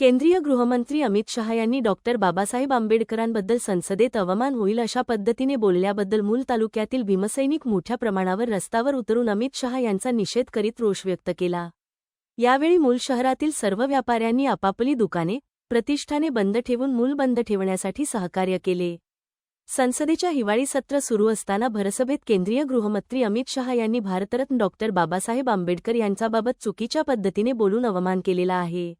केंद्रीय गृहमंत्री अमित शहा यांनी डॉक्टर बाबासाहेब आंबेडकरांबद्दल संसदेत अवमान होईल अशा पद्धतीने बोलल्याबद्दल मूल तालुक्यातील भीमसैनिक मोठ्या प्रमाणावर रस्तावर उतरून अमित शहा यांचा निषेध करीत रोष व्यक्त केला. यावेळी मूल शहरातील सर्व व्यापाऱ्यांनी आपापली दुकाने प्रतिष्ठाने बंद ठेवून मूल बंद ठेवण्यासाठी सहकार्य केले. संसदेच्या हिवाळी सत्र सुरू असताना भरसभेत केंद्रीय गृहमंत्री अमित शहा यांनी भारतरत्न डॉक्टर बाबासाहेब आंबेडकर यांच्याबाबत चुकीच्या पद्धतीने बोलून अवमान केलेला आहे.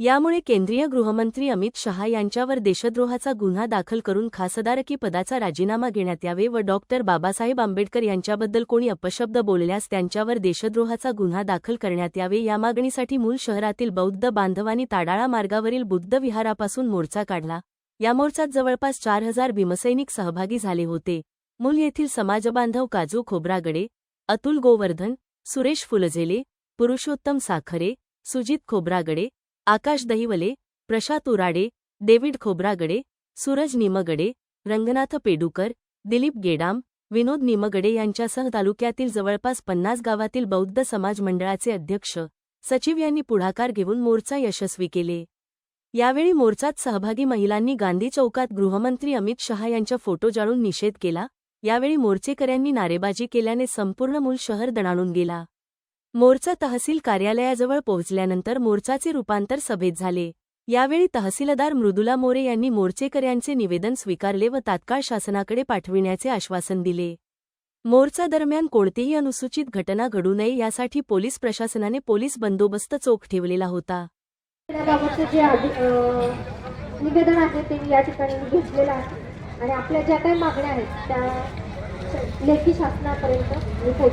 यामुळे केंद्रीय गृहमंत्री अमित शहा यांच्यावर देशद्रोहाचा गुन्हा दाखल करून खासदारकी पदाचा राजीनामा घेण्यात यावे व डॉक्टर बाबासाहेब आंबेडकर यांच्याबद्दल कोणी अपशब्द बोलल्यास त्यांच्यावर देशद्रोहाचा गुन्हा दाखल करण्यात यावे या मागणीसाठी मूल शहरातील बौद्ध बांधवांनी ताडाळा मार्गावरील बुद्ध विहारापासून मोर्चा काढला. या मोर्चात जवळपास चार हजार भीमसैनिक सहभागी झाले होते. मूल येथील समाजबांधव काजू खोब्रागडे अतुल गोवर्धन सुरेश फुलझेले पुरुषोत्तम साखरे सुजित खोब्रागडे आकाश दहिवले प्रशांत उराडे डेव्हिड खोब्रागडे सूरज निमगडे रंगनाथ पेडुकर दिलीप गेडाम विनोद निमगडे यांच्यासह तालुक्यातील जवळपास पन्नास गावातील बौद्ध समाज मंडळाचे अध्यक्ष सचिव यांनी पुढाकार घेऊन मोर्चा यशस्वी केले. यावेळी मोर्चात सहभागी महिलांनी गांधी चौकात गृहमंत्री अमित शहा यांच्या फोटो जाळून निषेध केला यावेळी मोर्चेकऱ्यांनी नारेबाजी केल्याने संपूर्ण मूल शहर दणाणून गेला. मोर्चा तहसील कार्यालयाजवळ पोहोचल्यानंतर मोर्चाचे रूपांतर सभेत झाले. यावेळी तहसीलदार मृदुला मोरे यांनी मोर्चेकऱ्यांचे निवेदन स्वीकारले व तात्काळ शासनाकडे पाठविण्याचे आश्वासन दिले. मोर्चा दरम्यान कोणतीही अनुसूचित घटना घडू नये यासाठी पोलीस प्रशासनाने पोलीस बंदोबस्त चोख ठेवलेला होता. निवेदन आहे ते या ठिकाणी घेतलेलं आहे. आणि आपल्या ज्या काही मागण्या आहेत त्या लेखी शासनापर्यंत